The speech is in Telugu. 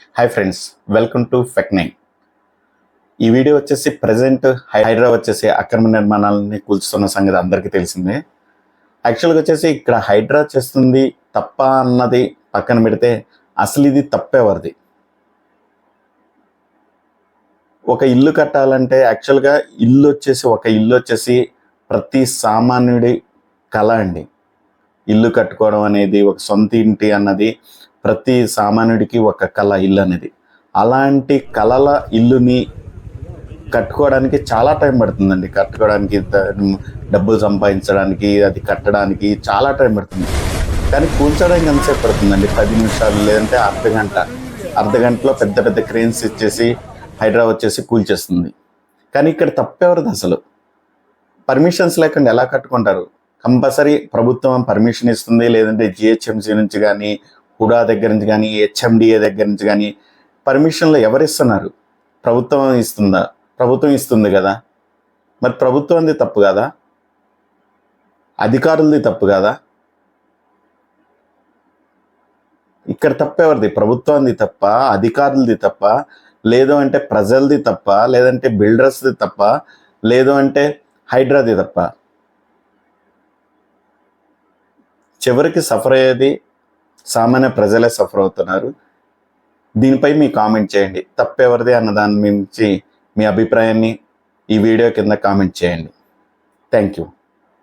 హాయ్ ఫ్రెండ్స్ వెల్కమ్ టు ఫెక్ నైన్ ఈ వీడియో వచ్చేసి ప్రజెంట్ హైదరాబాద్ వచ్చేసి అక్రమ నిర్మాణాలని కూల్చుతున్న సంగతి అందరికీ తెలిసిందే. యాక్చువల్గా వచ్చేసి ఇక్కడ హైడ్రా చేస్తుంది తప్ప అన్నది పక్కన పెడితే అసలు ఇది తప్పేవరిది ఒక ఇల్లు కట్టాలంటే యాక్చువల్గా ఇల్లు వచ్చేసి ఒక ఇల్లు వచ్చేసి ప్రతి సామాన్యుడి కళ అండి. ఇల్లు కట్టుకోవడం అనేది ఒక సొంత ఇంటి అన్నది ప్రతి సామాన్యుడికి ఒక కళ ఇల్లు అనేది. అలాంటి కళల ఇల్లుని కట్టుకోవడానికి చాలా టైం పడుతుందండి. కట్టుకోవడానికి డబ్బులు సంపాదించడానికి అది కట్టడానికి చాలా టైం పడుతుంది. కానీ కూల్చడానికి ఎంతసేపు పడుతుందండి? పది నిమిషాలు లేదంటే అర్ధ గంట. అర్ధ గంటలో పెద్ద పెద్ద క్రెయిన్స్ ఇచ్చేసి హైదరాబాద్ వచ్చేసి కూల్చేస్తుంది కానీ ఇక్కడ తప్పెవరిది అసలు. పర్మిషన్స్ లేకుండా ఎలా కట్టుకుంటారు? కంపల్సరీ ప్రభుత్వం పర్మిషన్ ఇస్తుంది లేదంటే జిహెచ్ఎంసీ నుంచి కానీ హుడా దగ్గర నుంచి కానీ హెచ్ఎండిఏ దగ్గర నుంచి కానీ పర్మిషన్లు ఎవరిస్తున్నారు? ప్రభుత్వం ఇస్తుందా? ప్రభుత్వం ఇస్తుంది కదా. మరి ప్రభుత్వంది తప్పు కదా? అధికారులది తప్పు కదా? ఇక్కడ తప్పెవరిది ప్రభుత్వంది తప్ప అధికారులది తప్ప లేదు అంటే ప్రజలది తప్ప లేదంటే బిల్డర్స్ది తప్ప లేదు అంటే హైడ్రాది తప్ప. చివరికి సఫర్ అయ్యేది సామాన్య ప్రజలే సఫర్ అవుతున్నారు. దీనిపై మీ కామెంట్ చేయండి. తప్పెవరిది అన్న దాని గురించి మీ అభిప్రాయాన్ని ఈ వీడియో కింద కామెంట్ చేయండి. Thank you